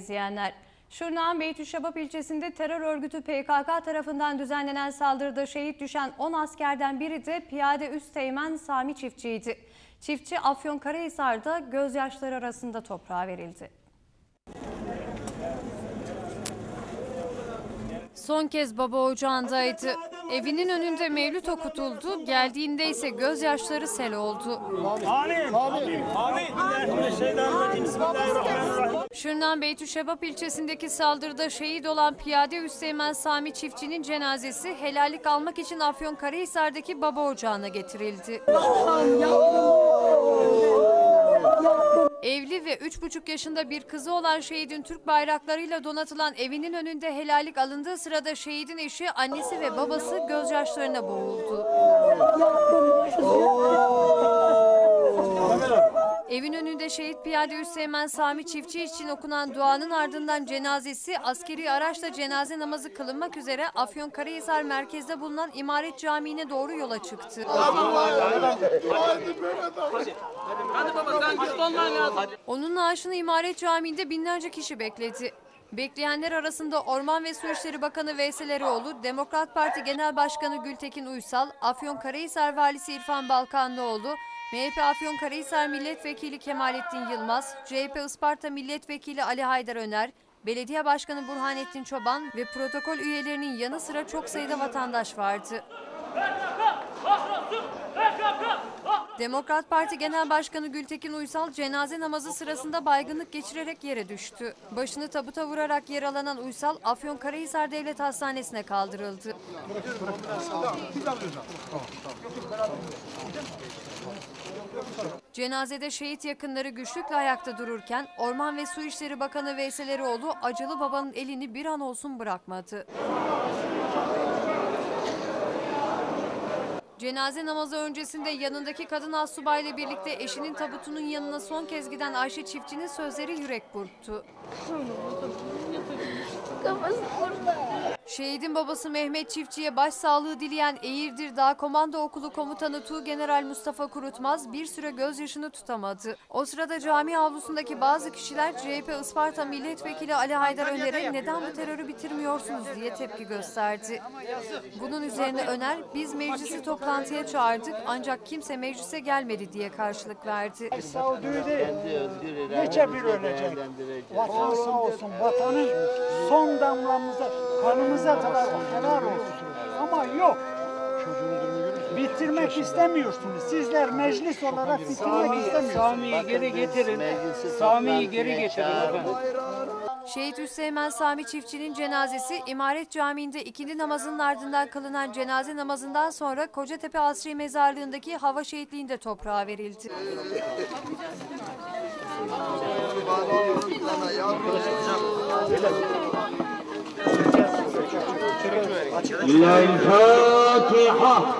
izleyenler. Şırnak'ın Beytüşşebap ilçesinde terör örgütü PKK tarafından düzenlenen saldırıda şehit düşen 10 askerden biri de piyade üsteğmen Sami Çiftçi'ydi. Çiftçi Afyonkarahisar'da gözyaşları arasında toprağa verildi. Son kez baba ocağındaydı. Evinin önünde mevlüt okutuldu, geldiğinde ise gözyaşları sel oldu. Amin. Şırnak'ın Beytüşşebap ilçesindeki saldırıda şehit olan piyade Üsteğmen Sami Çiftçi'nin cenazesi helallik almak için Afyonkarahisar'daki baba ocağına getirildi. Evli ve 3,5 yaşında bir kızı olan şehidin Türk bayraklarıyla donatılan evinin önünde helallik alındığı sırada şehidin eşi, annesi ve babası gözyaşlarına boğuldu. Evin önünde şehit piyade Üsteğmen Sami Çiftçi için okunan duanın ardından cenazesi askeri araçla cenaze namazı kılınmak üzere Afyonkarahisar merkezde bulunan İmaret Camii'ne doğru yola çıktı. Onun naaşını İmaret Camii'nde binlerce kişi bekledi. Bekleyenler arasında Orman ve Su İşleri Bakanı Veysel Eroğlu, Demokrat Parti Genel Başkanı Gültekin Uysal, Afyonkarahisar Valisi İrfan Balkanlıoğlu, MHP Afyonkarahisar Milletvekili Kemalettin Yılmaz, CHP Isparta Milletvekili Ali Haydar Öner, Belediye Başkanı Burhanettin Çoban ve protokol üyelerinin yanı sıra çok sayıda vatandaş vardı. Demokrat Parti Genel Başkanı Gültekin Uysal cenaze namazı sırasında baygınlık geçirerek yere düştü. Başını tabuta vurarak yaralanan Uysal Afyonkarahisar Devlet Hastanesi'ne kaldırıldı. Cenazede şehit yakınları güçlükle ayakta dururken Orman ve Su İşleri Bakanı Veysel Eroğlu acılı babanın elini bir an olsun bırakmadı. Cenaze namazı öncesinde yanındaki kadın astsubayla birlikte eşinin tabutunun yanına son kez giden Ayşe çiftçinin sözleri yürek burktu. Kafası burada. Şehidin babası Mehmet Çiftçi'ye başsağlığı dileyen Eğirdir Dağ Komando Okulu Komutanı Tuğgeneral Mustafa Kurutmaz bir süre gözyaşını tutamadı. O sırada cami avlusundaki bazı kişiler CHP Isparta Milletvekili Ali Haydar Öner'e neden bu terörü bitirmiyorsunuz diye tepki gösterdi. Bunun üzerine Öner biz meclisi toplantıya çağırdık ancak kimse meclise gelmedi diye karşılık verdi. Saudü'yü değil, gece bir ölecek. Vatan sağ olsun, vatanın son damlamıza, kadar helal olsun. Ama yok. Bitirmek istemiyorsunuz. Sizler meclis olarak bitirmek istemiyorsunuz. Sami'yi geri getirin. Sami'yi geri getirin efendim. Şehit Hüseyin Sami Çiftçi'nin cenazesi İmaret Camii'nde ikindi namazının ardından kılınan cenaze namazından sonra Kocatepe Asri Mezarlığı'ndaki hava şehitliğinde toprağa verildi. الفاتحه